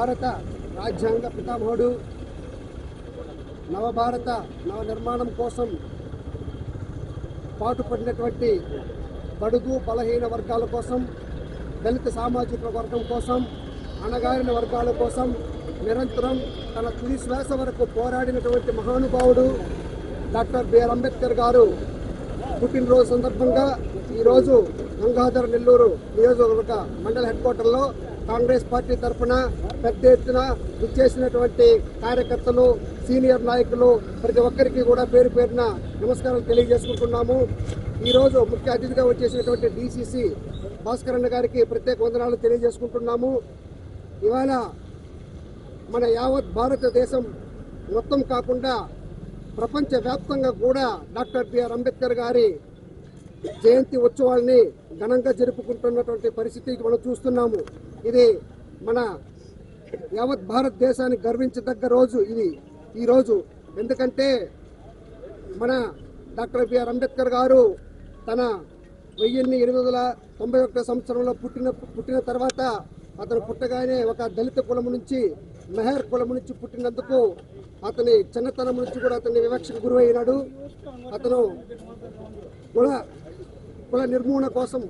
భారత రాజ్యాంగ పితామహుడు. నవభారత నవ నిర్మాణం కోసం పాటుపడినటువంటి బడుగు బలహీన వర్గాల కోసం దళిత సామాజిక వర్గం కోసం అణగారిన వర్గాల కోసం నిరంతరం తన తుది శ్వాస వరకు పోరాడినటువంటి మహానుభావుడు డాక్టర్ బిఆర్ అంబేద్కర్ గారు. పుట్టినరోజు సందర్భంగా ఈరోజు గంగాధర నెల్లూరు నియోజకవర్గ మండల హెడ్ క్వార్టర్లో కాంగ్రెస్ పార్టీ తరఫున పెద్ద ఎత్తున విచ్చేసినటువంటి కార్యకర్తలు సీనియర్ నాయకులు ప్రతి ఒక్కరికి కూడా పేరు పేరున నమస్కారం తెలియజేసుకుంటున్నాము. ఈరోజు ముఖ్య అతిథిగా వచ్చేసినటువంటి డిసిసి భాస్కర్ గారికి ప్రత్యేక వందనాలు తెలియజేసుకుంటున్నాము. ఇవాళ మన యావత్ భారతదేశం మొత్తం కాకుండా ప్రపంచవ్యాప్తంగా కూడా డాక్టర్ బిఆర్ అంబేద్కర్ గారి జయంతి ఉత్సవాల్ని ఘనంగా జరుపుకుంటున్నటువంటి పరిస్థితి మనం చూస్తున్నాము. ఇది మన యావత్ భారతదేశాన్ని గర్వించదగ్గ రోజు ఇది. ఈ రోజు ఎందుకంటే మన డాక్టర్ బిఆర్ అంబేద్కర్ గారు తన వెయ్యిన్ని ఎనిమిది వందల తొంభై ఒకటో సంవత్సరంలో పుట్టిన పుట్టిన తర్వాత అతను పుట్టగానే ఒక దళిత కులం నుంచి మెహర్ కులం నుంచి పుట్టినందుకు అతని చిన్నతనం నుంచి కూడా అతని వివక్షకు గురైనాడు అతను కూడా కుల నిర్మూలన కోసం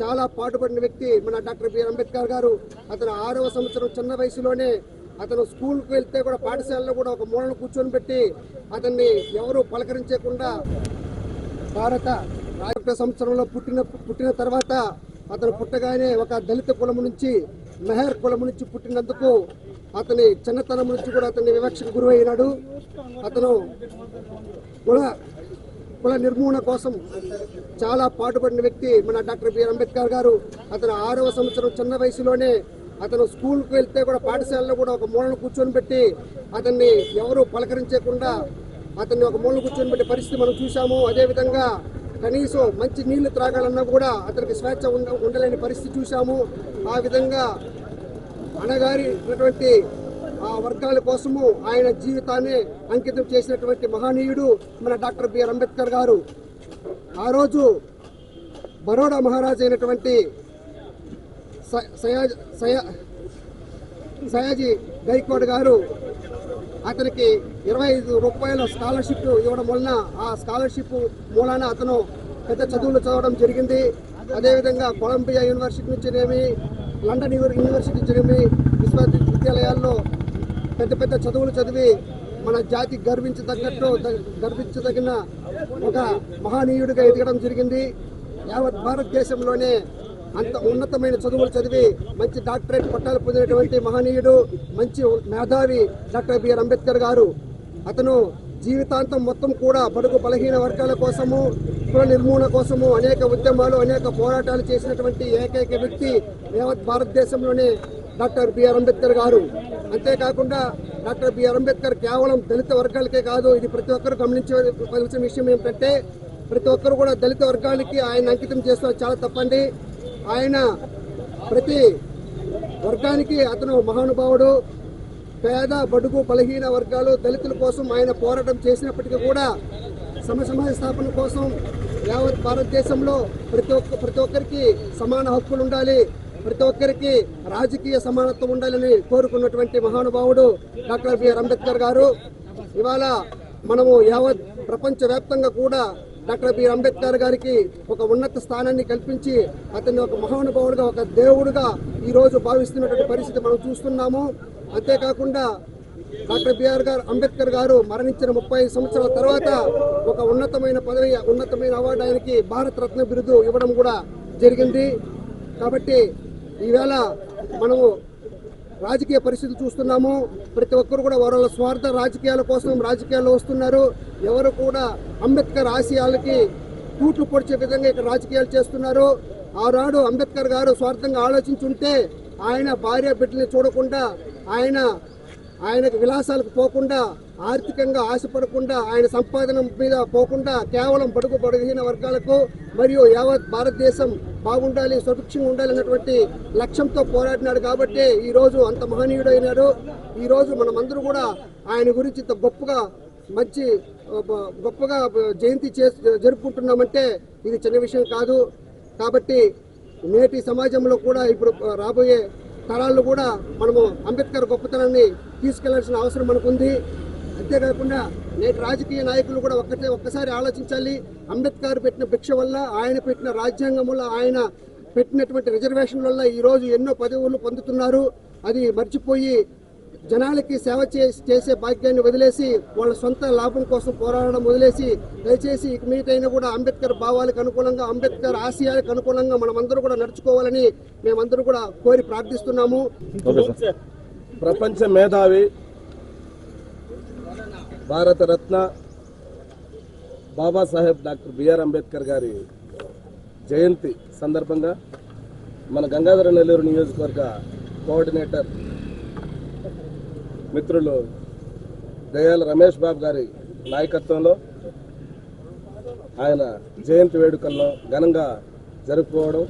చాలా పాటుపడిన వ్యక్తి మన డాక్టర్ బిఆర్ అంబేద్కర్ గారు. అతను ఆరవ సంవత్సరం చిన్న వయసులోనే అతను స్కూల్కి వెళ్తే కూడా పాఠశాలలో కూడా ఒక మూలను కూర్చొని పెట్టి అతన్ని ఎవరు పలకరించకుండా భారత రాజకీయ సంవత్సరంలో పుట్టిన పుట్టిన తర్వాత అతను పుట్టగానే ఒక దళిత కులం నుంచి మెహర్ కులం నుంచి పుట్టినందుకు అతని చిన్నతనం నుంచి కూడా అతని వివక్షకు గురైనాడు అతను కుల కుల నిర్మూలన కోసం చాలా పాటుపడిన వ్యక్తి మన డాక్టర్ బిఆర్ అంబేద్కర్ గారు. అతను ఆరవ సంవత్సరం చిన్న వయసులోనే అతను స్కూల్కి వెళ్తే కూడా పాఠశాలలో కూడా ఒక మూలను కూర్చొని పెట్టి అతన్ని ఎవరు పలకరించకుండా అతన్ని ఒక మూలను కూర్చొని పెట్టే పరిస్థితి మనం చూసాము అదేవిధంగా కనీసం మంచి నీళ్ళు త్రాగాలన్నా కూడా అతనికి స్వేచ్ఛ ఉండ ఉండలేని పరిస్థితి చూసాము ఆ విధంగా అణగారినటువంటి ఆ వర్గాల కోసము ఆయన జీవితాన్ని అంకితం చేసినటువంటి మహనీయుడు మన డాక్టర్ బిఆర్ అంబేద్కర్ గారు. ఆ రోజు బరోడా మహారాజు అయినటువంటి స- సయాజ్ సయా సయాజీ గైక్వాడ్ గారు అతనికి ఇరవై ఐదు రూపాయల స్కాలర్షిప్ ఇవ్వడం వలన ఆ స్కాలర్షిప్ మూలాన అతను పెద్ద చదువులు చదవడం జరిగింది. అదేవిధంగా కొలంబియా యూనివర్సిటీ నుంచినేమి లండన్ యూనివర్సిటీ నుంచినేమి విశ్వవిద్యాలయాల్లో పెద్ద పెద్ద చదువులు చదివి మన జాతి గర్వించదగ్గట్టు గర్వించదగిన ఒక మహనీయుడిగా ఎదగడం జరిగింది. యావత్ భారతదేశంలోనే అంత ఉన్నతమైన చదువులు చదివి మంచి డాక్టరేట్ పట్టాలు పొందినటువంటి మహనీయుడు మంచి మేధావి డాక్టర్ బిఆర్ అంబేద్కర్ గారు. అతను జీవితాంతం మొత్తం కూడా బడుగు బలహీన వర్గాల కోసము కుల నిర్మూలన కోసము అనేక ఉద్యమాలు అనేక పోరాటాలు చేసినటువంటి ఏకైక వ్యక్తి యావత్ భారతదేశంలోనే డాక్టర్ బిఆర్ అంబేద్కర్ గారు. అంతేకాకుండా డాక్టర్ బిఆర్ అంబేద్కర్ కేవలం దళిత వర్గాలకే కాదు ఇది ప్రతి ఒక్కరు గమనించవలసిన విషయం ఏమిటంటే ప్రతి ఒక్కరు కూడా దళిత వర్గాలకి ఆయన అంకితం చేస్తున్నారు. చాలా తప్పండి. ఆయన ప్రతి వర్గానికి అతను మహానుభావుడు పేద బడుగు బలహీన వర్గాలు దళితుల కోసం ఆయన పోరాటం చేసినప్పటికీ కూడా సమ సమాజ స్థాపన కోసం యావత్ భారతదేశంలో ప్రతి ఒక్క ప్రతి ఒక్కరికి సమాన హక్కులు ఉండాలి. ప్రతి ఒక్కరికి రాజకీయ సమానత్వం ఉండాలని కోరుకున్నటువంటి మహానుభావుడు డాక్టర్ బిఆర్ అంబేద్కర్ గారు. ఇవాళ మనము యావత్ ప్రపంచవ్యాప్తంగా కూడా డాక్టర్ బిఆర్ అంబేద్కర్ గారికి ఒక ఉన్నత స్థానాన్ని కల్పించి అతన్ని ఒక మహానుభావుడుగా ఒక దేవుడుగా ఈ రోజు భావిస్తున్నటువంటి పరిస్థితి మనం చూస్తున్నాము. అంతేకాకుండా డాక్టర్ బిఆర్ గారు అంబేద్కర్ గారు మరణించిన ముప్పై సంవత్సరాల తర్వాత ఒక ఉన్నతమైన పదవి ఉన్నతమైన అవార్డు ఆయనకి భారత రత్న బిరుదు ఇవ్వడం కూడా జరిగింది. కాబట్టి ఈవేళ మనము రాజకీయ పరిస్థితులు చూస్తున్నాము. ప్రతి ఒక్కరు కూడా వాళ్ళ స్వార్థ రాజకీయాల కోసం రాజకీయాల్లో వస్తున్నారు. ఎవరు కూడా అంబేద్కర్ ఆశయాలకి కూట్లు పొడిచే విధంగా ఇక్కడ రాజకీయాలు చేస్తున్నారు. ఆనాడు అంబేద్కర్ గారు స్వార్థంగా ఆలోచించుంటే ఆయన భార్య బిడ్డల్ని చూడకుండా ఆయన ఆయనకు విలాసాలకు పోకుండా ఆర్థికంగా ఆశపడకుండా ఆయన సంపాదన మీద పోకుండా కేవలం బడుగు బడుగుహీన వర్గాలకు మరియు యావత్ భారతదేశం బాగుండాలి సుభిక్షంగా ఉండాలి అన్నటువంటి లక్ష్యంతో పోరాడినాడు కాబట్టి ఈ రోజు అంత మహనీయుడు అయినాడు ఈరోజు మనమందరూ కూడా ఆయన గురించి ఇంత గొప్పగా మంచి గొప్పగా జయంతి చే జరుపుకుంటున్నామంటే ఇది చిన్న విషయం కాదు. కాబట్టి నేటి సమాజంలో కూడా ఇప్పుడు రాబోయే తరాల్లో కూడా మనము అంబేద్కర్ గొప్పతనాన్ని తీసుకెళ్ళాల్సిన అవసరం మనకుంది. అంతేకాకుండా నేటి రాజకీయ నాయకులు కూడా ఒక్కటే ఒక్కసారి ఆలోచించాలి. అంబేద్కర్ పెట్టిన భిక్ష వల్ల ఆయన పెట్టిన రాజ్యాంగం వల్ల ఆయన పెట్టినటువంటి రిజర్వేషన్ వల్ల ఈ రోజు ఎన్నో పదవులు పొందుతున్నారు. అది మర్చిపోయి జనాలకి సేవ చేసే భాగ్యాన్ని వదిలేసి వాళ్ళ సొంత లాభం కోసం పోరాడడం వదిలేసి దయచేసి ఇక మీదైనా కూడా అంబేద్కర్ భావాలకు అనుకూలంగా అంబేద్కర్ ఆశయాలకు అనుకూలంగా మనమందరూ కూడా నడుచుకోవాలని మేమందరూ కూడా కోరి ప్రార్థిస్తున్నాము. ప్రపంచ మేధావి Bharat Ratna Babasaheb doctor B R Ambedkar గారి జయంతి సందర్భంగా మన గంగాధర నెల్లూరు నియోజకవర్గ కోఆర్డినేటర్ మిత్రులు దయాల రమేష్ బాబు గారి నాయకత్వంలో ఆయన జయంతి వేడుకల్లో ఘనంగా జరుపుకోవడం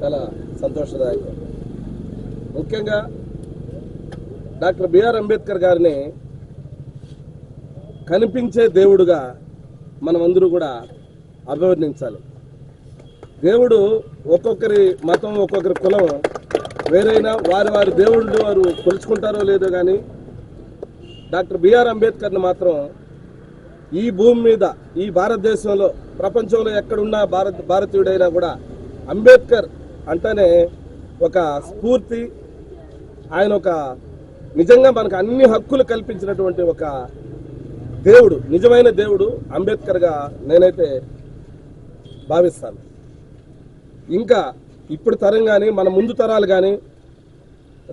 చాలా సంతోషదాయకం. ముఖ్యంగా డాక్టర్ బిఆర్ అంబేద్కర్ గారిని కనిపించే దేవుడుగా మనమందరూ కూడా అభివర్ణించాలి. దేవుడు ఒక్కొక్కరి మతం ఒక్కొక్కరి కులం వేరైనా వారి వారి దేవుళ్ళు వారు కొలుచుకుంటారో లేదో కానీ డాక్టర్ బిఆర్ అంబేద్కర్ని మాత్రం ఈ భూమి మీద ఈ భారతదేశంలో ప్రపంచంలో ఎక్కడున్నా భారత్ భారతీయుడైనా కూడా అంబేద్కర్ అంటేనే ఒక స్ఫూర్తి. ఆయన ఒక నిజంగా మనకు అన్ని హక్కులు కల్పించినటువంటి ఒక దేవుడు నిజమైన దేవుడు అంబేద్కర్గా నేనైతే భావిస్తాను. ఇంకా ఇప్పుడు తరం కానీ మన ముందు తరాలు కానీ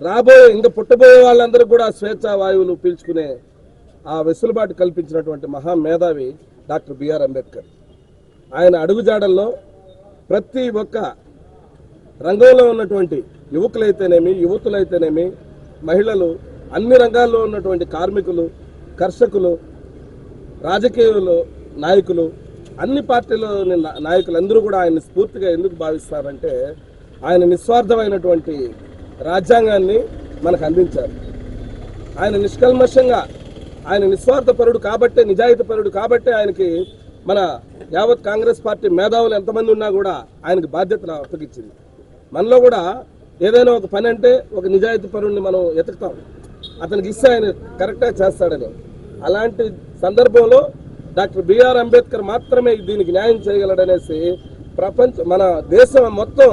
రాబోయే ఇంకా పుట్టబోయే వాళ్ళందరూ కూడా స్వేచ్ఛా వాయువులు పీల్చుకునే ఆ వెసులుబాటు కల్పించినటువంటి మహా మేధావి డాక్టర్ బిఆర్ అంబేద్కర్. ఆయన అడుగుజాడల్లో ప్రతి ఒక్క రంగంలో ఉన్నటువంటి యువకులైతేనేమి యువతులైతేనేమి మహిళలు అన్ని రంగాల్లో ఉన్నటువంటి కార్మికులు కర్షకులు రాజకీయాలు నాయకులు అన్ని పార్టీలోని నాయకులందరూ కూడా ఆయన స్ఫూర్తిగా ఎందుకు భావిస్తారంటే ఆయన నిస్వార్థమైనటువంటి రాజ్యాంగాన్ని మనకు అందించారు. ఆయన నిష్కల్మషంగా ఆయన నిస్వార్థపరుడు కాబట్టే నిజాయితీపరుడు కాబట్టే ఆయనకి మన యావత్ కాంగ్రెస్ పార్టీ మేధావులు ఎంతమంది ఉన్నా కూడా ఆయనకు బాధ్యతలు అప్పగించింది. మనలో కూడా ఏదైనా ఒక పని అంటే ఒక నిజాయితీ పరుణ్ణి మనం ఎతుకుతాం. అతనికి ఇస్తే ఆయన కరెక్ట్గా చేస్తాడని. అలాంటి సందర్భంలో డాక్టర్ బిఆర్ అంబేద్కర్ మాత్రమే దీనికి న్యాయం చేయగలడనేసి ప్రపంచ మన దేశం మొత్తం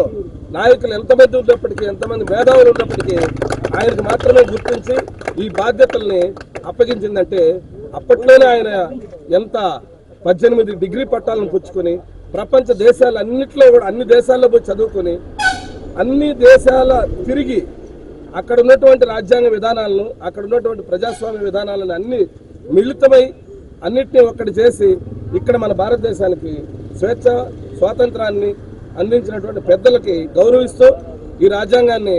నాయకులు ఎంతమంది ఉన్నప్పటికీ ఎంతమంది మేధావులు ఉన్నప్పటికీ ఆయనకు మాత్రమే గుర్తించి ఈ బాధ్యతల్ని అప్పగించిందంటే అప్పట్లోనే ఆయన ఎంత పద్దెనిమిది డిగ్రీ పట్టాలను పుచ్చుకొని ప్రపంచ దేశాలన్నింటిలో కూడా అన్ని దేశాల్లో పోయి చదువుకొని అన్ని దేశాల తిరిగి అక్కడ ఉన్నటువంటి రాజ్యాంగ విధానాలను అక్కడ ఉన్నటువంటి ప్రజాస్వామ్య విధానాలను అన్ని మిళితమై అన్నిటినీ ఒక్కటి చేసి ఇక్కడ మన భారతదేశానికి స్వేచ్ఛ స్వాతంత్రాన్ని అందించినటువంటి పెద్దలకి గౌరవిస్తూ ఈ రాజ్యాంగాన్ని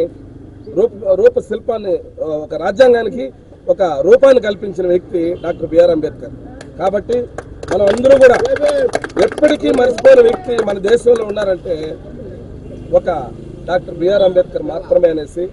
రూప రూప శిల్పాన్ని ఒక రాజ్యాంగానికి ఒక రూపాన్ని కల్పించిన వ్యక్తి డాక్టర్ బిఆర్ అంబేద్కర్. కాబట్టి మనం అందరూ కూడా ఎప్పటికీ మర్చిపోయిన వ్యక్తి మన దేశంలో ఉన్నారంటే ఒక డాక్టర్ బిఆర్ అంబేద్కర్ మాత్రమే అనేసి